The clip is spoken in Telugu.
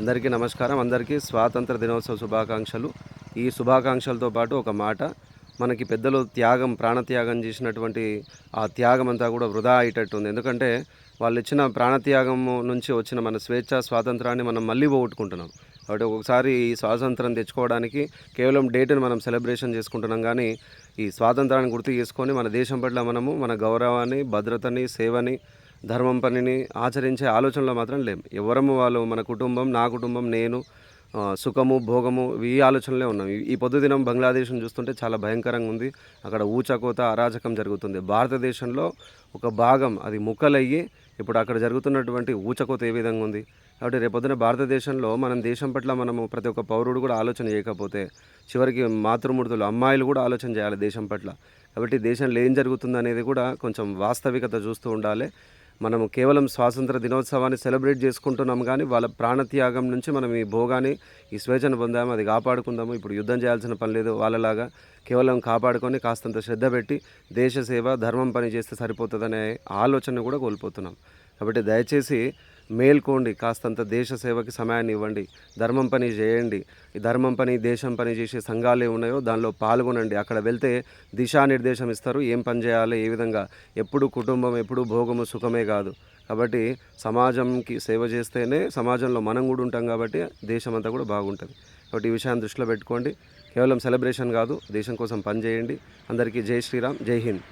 అందరికీ నమస్కారం. అందరికీ స్వాతంత్ర దినోత్సవ శుభాకాంక్షలు. ఈ శుభాకాంక్షలతో పాటు ఒక మాట. మనకి పెద్దలు త్యాగం ప్రాణత్యాగం చేసినటువంటి ఆ త్యాగం అంతా కూడా వృధా అయ్యేటట్టు ఉంది ఎందుకంటే వాళ్ళు ఇచ్చిన ప్రాణత్యాగం నుంచి వచ్చిన మన స్వేచ్ఛ స్వాతంత్రాన్ని మనం మళ్ళీ పోగొట్టుకుంటున్నాం. కాబట్టి ఒకసారి ఈ స్వాతంత్రం తెచ్చుకోవడానికి కేవలం డేట్ని మనం సెలబ్రేషన్ చేసుకుంటున్నాం కానీ ఈ స్వాతంత్రాన్ని గుర్తు చేసుకొని మన దేశం పట్ల మనము మన గౌరవాన్ని భద్రతని సేవని ధర్మం పనిని ఆచరించే ఆలోచనలో మాత్రం లేం. ఎవరము వాళ్ళు మన కుటుంబం నా కుటుంబం నేను సుఖము భోగము ఈ ఆలోచనలే ఉన్నాం. ఈ- ఈ పొద్దుదినం బంగ్లాదేశ్ను చూస్తుంటే చాలా భయంకరంగా ఉంది. అక్కడ ఊచకోత అరాచకం జరుగుతుంది. భారతదేశంలో ఒక భాగం అది ముక్కలయ్యి ఇప్పుడు అక్కడ జరుగుతున్నటువంటి ఊచకోత ఏ విధంగా ఉంది? కాబట్టి రేపొద్దున భారతదేశంలో మనం దేశం పట్ల మనము ప్రతి ఒక్క పౌరుడు కూడా ఆలోచన చేయకపోతే చివరికి మాతృమూర్తులు అమ్మాయిలు కూడా ఆలోచన చేయాలి దేశం పట్ల. కాబట్టి దేశంలో ఏం జరుగుతుంది అనేది కూడా కొంచెం వాస్తవికత చూస్తూ ఉండాలి. మనము కేవలం స్వాతంత్ర దినోత్సవాన్ని సెలబ్రేట్ చేసుకుంటున్నాం కానీ వాళ్ళ ప్రాణత్యాగం నుంచి మనం ఈ భోగాన్ని ఈ స్వేచ్ఛను పొందాము అది కాపాడుకుందాము ఇప్పుడు యుద్ధం చేయాల్సిన పని లేదు వాళ్ళలాగా కేవలం కాపాడుకొని కాస్తంత శ్రద్ధ పెట్టి దేశ సేవ ధర్మం పని చేస్తే సరిపోతుందనే ఆలోచన కూడా కోల్పోతున్నాం. కాబట్టి దయచేసి మేల్కోండి కాస్తంత దేశ సేవకి సమయాన్ని ఇవ్వండి ధర్మం పని చేయండి. ఈ ధర్మం పని దేశం పని చేసే సంఘాలు ఏ ఉన్నాయో దానిలో పాల్గొనండి. అక్కడ వెళ్తే దిశానిర్దేశం ఇస్తారు. ఏం పని చేయాలి ఏ విధంగా? ఎప్పుడు కుటుంబం ఎప్పుడు భోగము సుఖమే కాదు. కాబట్టి సమాజంకి సేవ చేస్తేనే సమాజంలో మనం కూడా ఉంటాం కాబట్టి దేశం అంతా కూడా బాగుంటుంది. కాబట్టి ఈ విషయాన్ని దృష్టిలో పెట్టుకోండి. కేవలం సెలబ్రేషన్ కాదు దేశం కోసం పనిచేయండి అందరికీ జై శ్రీరామ్ జై హింద్.